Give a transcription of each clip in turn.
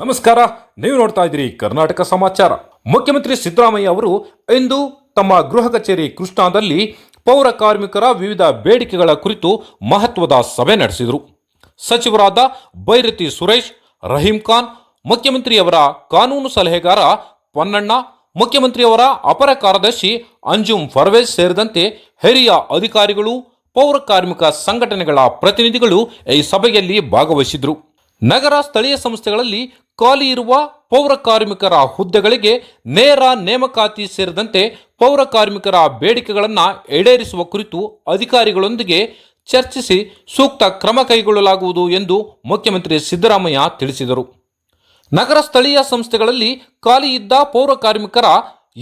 ನಮಸ್ಕಾರ, ನೀವು ನೋಡ್ತಾ ಇದ್ದೀರಿ ಕರ್ನಾಟಕ ಸಮಾಚಾರ. ಮುಖ್ಯಮಂತ್ರಿ ಸಿದ್ದರಾಮಯ್ಯ ಅವರು ಇಂದು ತಮ್ಮ ಗೃಹ ಕಚೇರಿ ಕೃಷ್ಣಾದಲ್ಲಿ ಪೌರ ಕಾರ್ಮಿಕರ ವಿವಿಧ ಬೇಡಿಕೆಗಳ ಕುರಿತು ಮಹತ್ವದ ಸಭೆ ನಡೆಸಿದರು. ಸಚಿವರಾದ ಬೈರತಿ ಸುರೇಶ್, ರಹೀಂ ಖಾನ್, ಮುಖ್ಯಮಂತ್ರಿಯವರ ಕಾನೂನು ಸಲಹೆಗಾರ ಪೊನ್ನಣ್ಣ, ಮುಖ್ಯಮಂತ್ರಿಯವರ ಅಪರ ಕಾರ್ಯದರ್ಶಿ ಅಂಜುಮ್ ಫರ್ವೇಜ್ ಸೇರಿದಂತೆ ಹಿರಿಯ ಅಧಿಕಾರಿಗಳು, ಪೌರ ಕಾರ್ಮಿಕ ಸಂಘಟನೆಗಳ ಪ್ರತಿನಿಧಿಗಳು ಈ ಸಭೆಯಲ್ಲಿ ಭಾಗವಹಿಸಿದ್ರು ನಗರ ಸ್ಥಳೀಯ ಸಂಸ್ಥೆಗಳಲ್ಲಿ ಖಾಲಿ ಇರುವ ಪೌರ ಕಾರ್ಮಿಕರ ಹುದ್ದೆಗಳಿಗೆ ನೇರ ನೇಮಕಾತಿ ಸೇರಿದಂತೆ ಪೌರ ಕಾರ್ಮಿಕರ ಬೇಡಿಕೆಗಳನ್ನು ಈಡೇರಿಸುವ ಕುರಿತು ಅಧಿಕಾರಿಗಳೊಂದಿಗೆ ಚರ್ಚಿಸಿ ಸೂಕ್ತ ಕ್ರಮ ಕೈಗೊಳ್ಳಲಾಗುವುದು ಎಂದು ಮುಖ್ಯಮಂತ್ರಿ ಸಿದ್ದರಾಮಯ್ಯ ತಿಳಿಸಿದರು. ನಗರ ಸ್ಥಳೀಯ ಸಂಸ್ಥೆಗಳಲ್ಲಿ ಖಾಲಿ ಇದ್ದ ಪೌರ ಕಾರ್ಮಿಕರ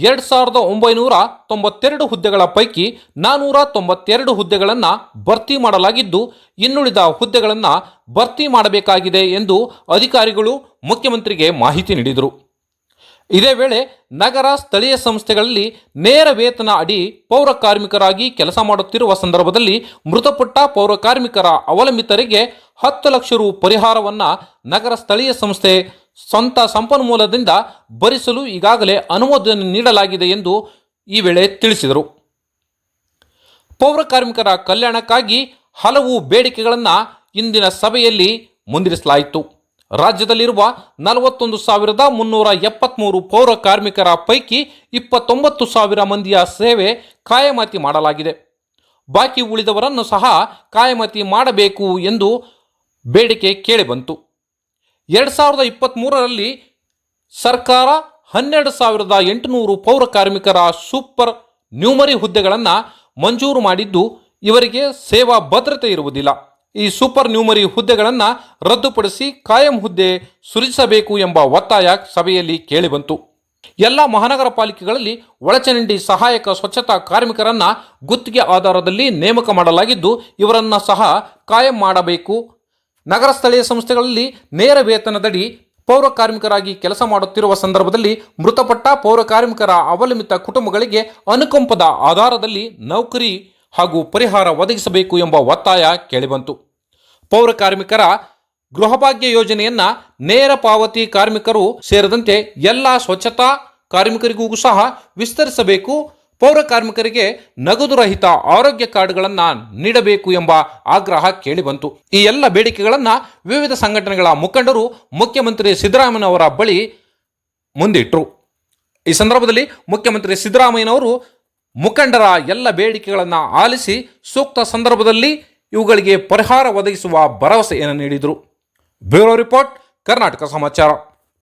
ಎರಡ್ ಸಾವಿರದ ಒಂಬೈನೂರ ತೊಂಬತ್ತೆರಡು ಹುದ್ದೆಗಳ ಪೈಕಿ ನಾನೂರ ತೊಂಬತ್ತೆರಡು ಹುದ್ದೆಗಳನ್ನು ಭರ್ತಿ ಮಾಡಲಾಗಿದ್ದು, ಇನ್ನುಳಿದ ಹುದ್ದೆಗಳನ್ನು ಭರ್ತಿ ಮಾಡಬೇಕಾಗಿದೆ ಎಂದು ಅಧಿಕಾರಿಗಳು ಮುಖ್ಯಮಂತ್ರಿಗೆ ಮಾಹಿತಿ ನೀಡಿದರು. ಇದೇ ವೇಳೆ ನಗರ ಸ್ಥಳೀಯ ಸಂಸ್ಥೆಗಳಲ್ಲಿ ನೇರ ವೇತನ ಅಡಿ ಪೌರ ಕಾರ್ಮಿಕರಾಗಿ ಕೆಲಸ ಮಾಡುತ್ತಿರುವ ಸಂದರ್ಭದಲ್ಲಿ ಮೃತಪಟ್ಟ ಪೌರ ಕಾರ್ಮಿಕರ ಅವಲಂಬಿತರಿಗೆ ಹತ್ತು ಲಕ್ಷ ರು ಪರಿಹಾರವನ್ನು ನಗರ ಸ್ಥಳೀಯ ಸಂಸ್ಥೆ ಸ್ವಂತ ಸಂಪನ್ಮೂಲದಿಂದ ಭರಿಸಲು ಈಗಾಗಲೇ ಅನುಮೋದನೆ ನೀಡಲಾಗಿದೆ ಎಂದು ಈ ವೇಳೆ ತಿಳಿಸಿದರು. ಪೌರ ಕಾರ್ಮಿಕರ ಕಲ್ಯಾಣಕ್ಕಾಗಿ ಹಲವು ಬೇಡಿಕೆಗಳನ್ನು ಇಂದಿನ ಸಭೆಯಲ್ಲಿ ಮುಂದಿರಿಸಲಾಯಿತು. ರಾಜ್ಯದಲ್ಲಿರುವ ನಲವತ್ತೊಂದು ಸಾವಿರದ ಮುನ್ನೂರ ಎಪ್ಪತ್ತ್ಮೂರು ಪೌರ ಕಾರ್ಮಿಕರ ಪೈಕಿ ಇಪ್ಪತ್ತೊಂಬತ್ತು ಸಾವಿರ ಮಂದಿಯ ಸೇವೆ ಕಾಯಮಾತಿ ಮಾಡಲಾಗಿದೆ. ಬಾಕಿ ಉಳಿದವರನ್ನು ಸಹ ಕಾಯಮಾತಿ ಮಾಡಬೇಕು ಎಂದು ಬೇಡಿಕೆ ಕೇಳಿಬಂತು. ಎರಡು ಸಾವಿರದ ಇಪ್ಪತ್ತ್ಮೂರರಲ್ಲಿ ಸರ್ಕಾರ ಹನ್ನೆರಡು ಸಾವಿರದ ಎಂಟುನೂರು ಪೌರ ಕಾರ್ಮಿಕರ ಸೂಪರ್ ನ್ಯೂಮರಿ ಹುದ್ದೆಗಳನ್ನು ಮಂಜೂರು ಮಾಡಿದ್ದು ಇವರಿಗೆ ಸೇವಾ ಭದ್ರತೆ ಇರುವುದಿಲ್ಲ. ಈ ಸೂಪರ್ ನ್ಯೂಮರಿ ಹುದ್ದೆಗಳನ್ನು ರದ್ದುಪಡಿಸಿ ಕಾಯಂ ಹುದ್ದೆ ಸುರಿಸಬೇಕು ಎಂಬ ಒತ್ತಾಯ ಸಭೆಯಲ್ಲಿ ಕೇಳಿಬಂತು. ಎಲ್ಲ ಮಹಾನಗರ ಪಾಲಿಕೆಗಳಲ್ಲಿ ಒಳಚರಂಡಿ ಸಹಾಯಕ ಸ್ವಚ್ಛತಾ ಕಾರ್ಮಿಕರನ್ನ ಗುತ್ತಿಗೆ ಆಧಾರದಲ್ಲಿ ನೇಮಕ ಮಾಡಲಾಗಿದ್ದು ಇವರನ್ನ ಸಹ ಕಾಯಂ ಮಾಡಬೇಕು ನಗರ ಸ್ಥಳೀಯ ಸಂಸ್ಥೆಗಳಲ್ಲಿ ನೇರ ವೇತನದಡಿ ಪೌರ ಕಾರ್ಮಿಕರಾಗಿ ಕೆಲಸ ಮಾಡುತ್ತಿರುವ ಸಂದರ್ಭದಲ್ಲಿ ಮೃತಪಟ್ಟ ಪೌರ ಕಾರ್ಮಿಕರ ಅವಲಂಬಿತ ಕುಟುಂಬಗಳಿಗೆ ಅನುಕಂಪದ ಆಧಾರದಲ್ಲಿ ನೌಕರಿ ಹಾಗೂ ಪರಿಹಾರ ಒದಗಿಸಬೇಕು ಎಂಬ ಒತ್ತಾಯ ಕೇಳಿಬಂತು. ಪೌರ ಕಾರ್ಮಿಕರ ಗೃಹಭಾಗ್ಯ ಯೋಜನೆಯನ್ನ ನೇರ ಪಾವತಿ ಕಾರ್ಮಿಕರು ಸೇರಿದಂತೆ ಎಲ್ಲ ಸ್ವಚ್ಛತಾ ಕಾರ್ಮಿಕರಿಗೂ ಸಹ ವಿಸ್ತರಿಸಬೇಕು ಪೌರ ಕಾರ್ಮಿಕರಿಗೆ ನಗದು ರಹಿತ ಆರೋಗ್ಯ ಕಾರ್ಡ್ಗಳನ್ನು ನೀಡಬೇಕು ಎಂಬ ಆಗ್ರಹ ಕೇಳಿಬಂತು. ಈ ಎಲ್ಲ ಬೇಡಿಕೆಗಳನ್ನು ವಿವಿಧ ಸಂಘಟನೆಗಳ ಮುಖಂಡರು ಮುಖ್ಯಮಂತ್ರಿ ಸಿದ್ದರಾಮಯ್ಯನವರ ಬಳಿ ಮುಂದಿಟ್ಟರು ಈ ಸಂದರ್ಭದಲ್ಲಿ ಮುಖ್ಯಮಂತ್ರಿ ಸಿದ್ದರಾಮಯ್ಯನವರು ಮುಖಂಡರ ಎಲ್ಲ ಬೇಡಿಕೆಗಳನ್ನು ಆಲಿಸಿ ಸೂಕ್ತ ಸಂದರ್ಭದಲ್ಲಿ ಇವುಗಳಿಗೆ ಪರಿಹಾರ ಒದಗಿಸುವ ಭರವಸೆಯನ್ನು ನೀಡಿದರು. ಬ್ಯೂರೋ ರಿಪೋರ್ಟ್, ಕರ್ನಾಟಕ ಸಮಾಚಾರ.